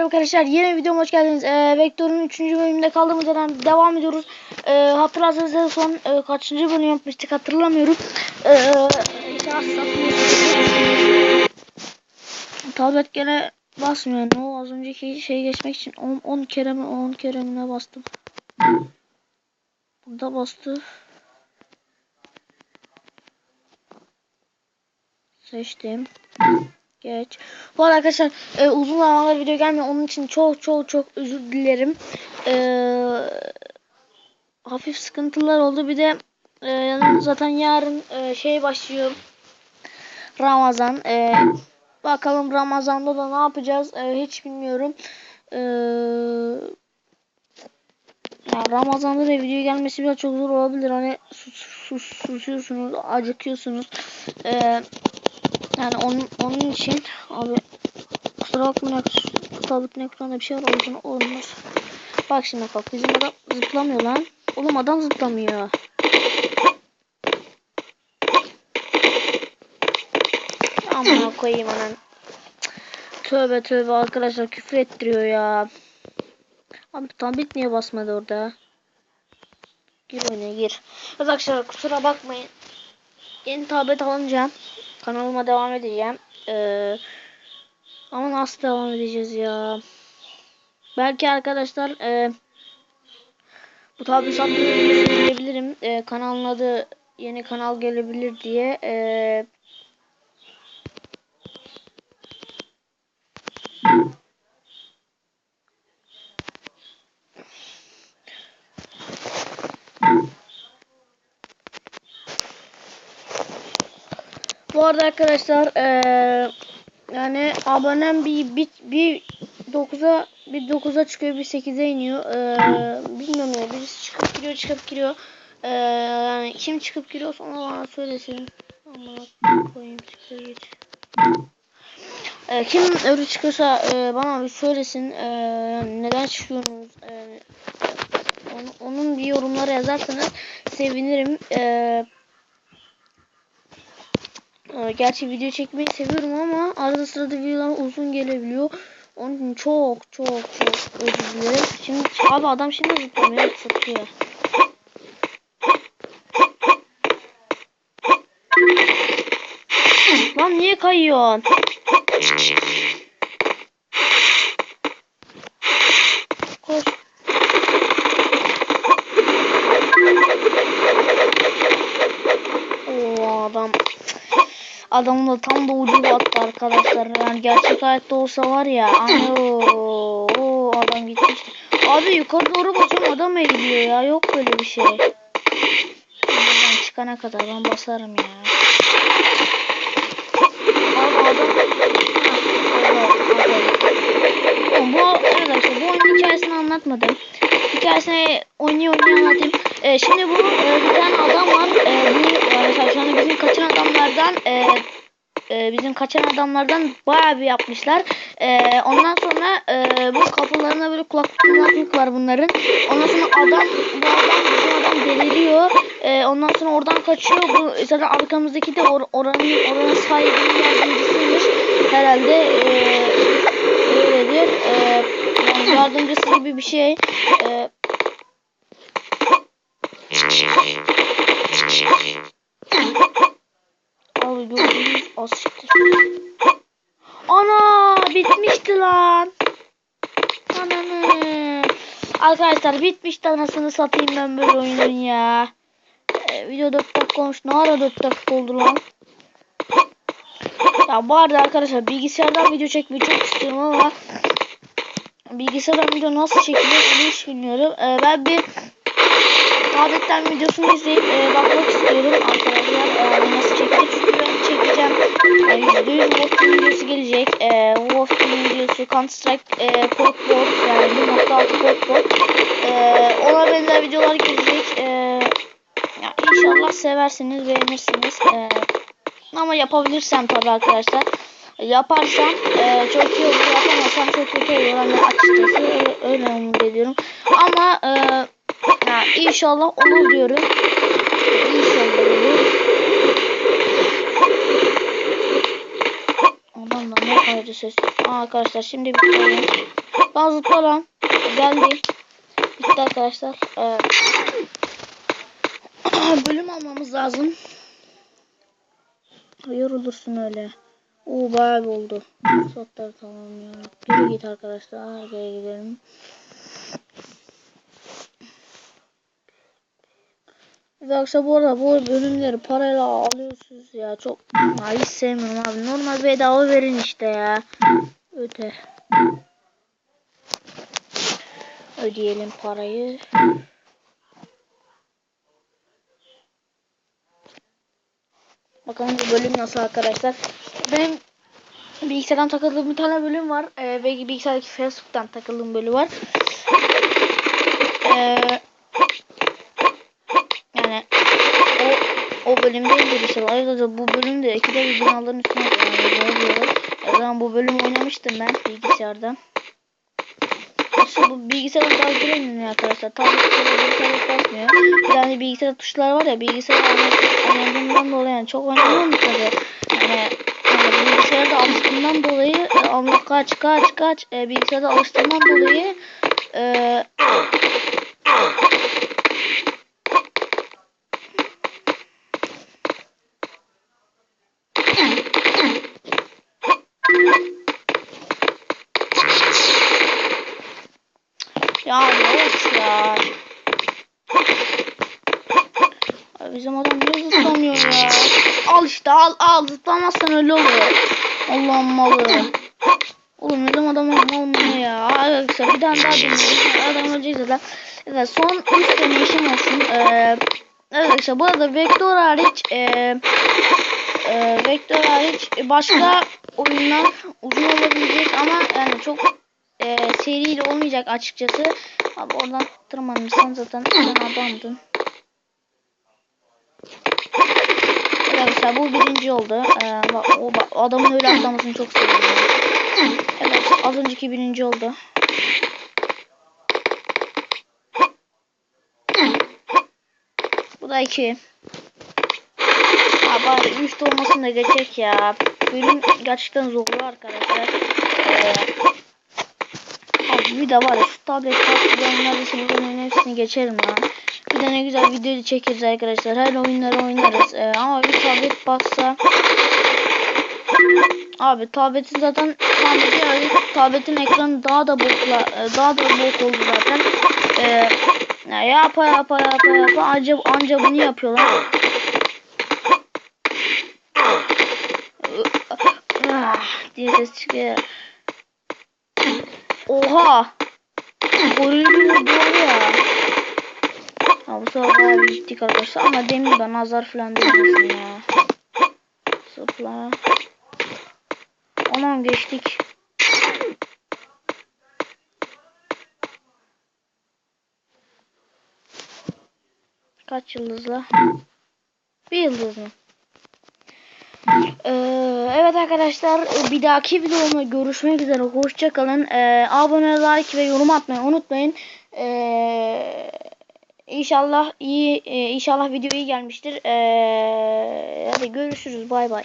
Merhaba arkadaşlar yeni videoma hoş geldiniz. Ee, Vektör'ün 3. bölümünde kaldığımız yerden devam ediyoruz. Ee, hatırlarsanız en son e, kaçıncı bölüm yapmıştık hatırlamıyorum. Ee. Tablet gene basmıyor. Ne o az önceki şeyi geçmek için 10, 10 kere mi 10 kere mi ne bastım. Burada bastı. Seçtim. Geç. Bu arada arkadaşlar e, uzun zamandır video gelmiyor. Onun için çok çok çok özür dilerim. E, hafif sıkıntılar oldu. Bir de e, zaten yarın e, şey başlıyor. Ramazan. E, bakalım Ramazan'da da ne yapacağız? E, hiç bilmiyorum. E, ya Ramazan'da da video gelmesi biraz çok zor olabilir. Hani sus, sus, susuyorsunuz, acıkıyorsunuz. Eee yani onun, onun için abi kusura bakmayın tabletin ekranda bir şey var o yüzden olmaz. Bak şimdi bak bizim adam zıplamıyor lan. Oğlum adam zıplamıyor. Amına koyayım anan. Tövbe tövbe arkadaşlar küfür ettiriyor ya. Abi tablet niye basmadı orada? Gir oyuna gir. Arkadaşlar kusura bakmayın. Yeni tablet alınca kanalıma devam edeceğim. Ee, ama nasıl devam edeceğiz ya? Belki arkadaşlar e, bu tabi satmayı söyleyebilirim. E, kanalın adı yeni kanal gelebilir diye. E, Bu arada arkadaşlar ee, yani abonem bir bir, bir 9'a bir 9'a çıkıyor bir 8'e iniyor. Ee, bilmiyorum ya birisi çıkıp giriyor çıkıp giriyor. Ee, yani kim çıkıp giriyor sonra bana söylesin. Ama koyayım çıkıyor geç. Ee, kim öyle çıkıyorsa e, bana bir söylesin. E, neden çıkıyorsunuz? E, onu, onun bir yorumlara yazarsanız sevinirim. Eee ee, gerçi video çekmeyi seviyorum ama arada sırada videolar uzun gelebiliyor. Onun için çok çok çok özür dilerim. Şimdi abi adam şimdi zıplamaya satıyor. Lan niye kayıyorsun? Koş. Oo adam Adamın da tam da ucu attı arkadaşlar. Yani gerçek hayatta olsa var ya. Ano, adam gitmişti. Abi yukarı doğru basıyorum adam eğiliyor ya. Yok böyle bir şey. Buradan çıkana kadar ben basarım ya. Abi adam... Bu arkadaşlar bu oyunun hikayesini anlatmadım. Hikayesini oynuyor oynuyor anlatayım. Ee, şimdi bu e, bir tane adam var. E, bu mesela anda bizim kaçan adamlardan e, e, bizim kaçan adamlardan bayağı bir yapmışlar. E, ondan sonra e, bu kapılarına böyle kulaklık kulaklık var bunların. Ondan sonra adam bu adam bizim adam deliriyor. E, ondan sonra oradan kaçıyor. Bu zaten arkamızdaki de or, oranın oranın sahibinin yardımcısıymış. Herhalde e, öyledir. E, yani yardımcısı gibi bir şey. E, Abi gördüğünüz asiktir. Ana bitmişti lan. Ananı. Arkadaşlar bitmişti anasını satayım ben böyle oyunun ya. Ee, video 4 dakika olmuş. Ne ara 4 dakika oldu lan? Ya bu arada arkadaşlar bilgisayardan video çekmeyi çok istiyorum ama bilgisayardan video nasıl çekilir hiç bilmiyorum. Ee, ben bir tabletten videosunu izleyip e, bakmak istiyorum arkadaşlar. E, nasıl çekilir çünkü ben çekeceğim. E, %100 Wolf videosu gelecek. E, Wolf videosu Counter Strike e, Portboard yani 1.6 Portboard. E, ona benzer videolar gelecek. E, ya inşallah seversiniz, beğenirsiniz. E, ama yapabilirsem tabii arkadaşlar. Yaparsam e, çok iyi olur. Yapamazsam çok kötü olur. Hani açıkçası öyle, öyle umut ediyorum. Ama e, ya inşallah olur diyorum. İnşallah olur. Adam da ne kaydı ses. Aa, arkadaşlar şimdi bir koyayım. Lan zıpla lan. Geldi. Bitti arkadaşlar. Ee, bölüm almamız lazım. Yorulursun öyle. Oo bayağı bir oldu. Saatler tamam ya. Geri git arkadaşlar. Geri gidelim. Yoksa bu arada bu bölümleri parayla alıyorsunuz ya. Çok ya hiç sevmiyorum abi. Normal bedava verin işte ya. Öde. Ödeyelim parayı. Bakalım bu bölüm nasıl arkadaşlar. Benim bilgisayardan takıldığım bir tane bölüm var. Ee, ve bilgisayardaki Facebook'tan takıldığım bölüm var. Ee, yani o o bölümde de bir şey. Ayrıca bu bölümde ikide bir binaların üstüne yani O zaman bu bölüm oynamıştım ben bilgisayardan. İşte bu bilgisayardan daha giremiyorum arkadaşlar. Tabletle bilgisayarda basmıyor. Bir tane bilgisayar tuşları var ya bilgisayar oynadığımdan dolayı yani çok oynamıyorum tabii. Yani, yani bilgisayarda alıştığımdan dolayı e, Allah kaç kaç kaç e, bilgisayarda alıştığımdan dolayı e, Ya of ya. Ay bizim adam niye zıplamıyor ya? Al işte al al zıplamazsan öyle olur. Allah'ım malı. Oğlum bizim adam olmuyor ya. Arkadaşlar bir tane daha dinleyelim. Adam ölecek zaten. Evet son 3 tane işim olsun. Ee, arkadaşlar bu arada vektör hariç e, e, vektör hariç başka oyunlar uzun olabilecek ama yani çok e, seriyle olmayacak açıkçası. Abi oradan tırmanırsan zaten sen adamdın. Arkadaşlar bu birinci oldu. Ee, o, bak, adamın öyle atlamasını çok seviyorum. Evet az önceki birinci oldu. Bu da iki. Abi bari üst olmasını da geçecek ya. Bölüm gerçekten zorluyor arkadaşlar. Ee, Bir de var ya şu tablet tatlıların neredeyse bunların hepsini geçerim ya. Bir de ne güzel video çekeriz arkadaşlar. Her oyunları oynarız. Ee, ama bir tablet baksa Abi tabletin zaten tabletin, ekranı daha da bokla daha da bok oldu zaten. Ee, ya yapa yapa yapa yapa anca, anca bunu yapıyorlar. Ah, diye ses çıkıyor. Oha! Goril bir vurdu ya. Ha, bu sefer bayağı bir gittik arkadaşlar ama demir ben nazar falan değmesin ya. Zıpla. Aman geçtik. Kaç yıldızla? Bir yıldız mı? Ee, evet arkadaşlar bir dahaki videomda görüşmek üzere. Hoşçakalın. Ee, abone, like ve yorum atmayı unutmayın. Ee, inşallah iyi, e, inşallah video iyi gelmiştir. Ee, hadi görüşürüz. Bay bay.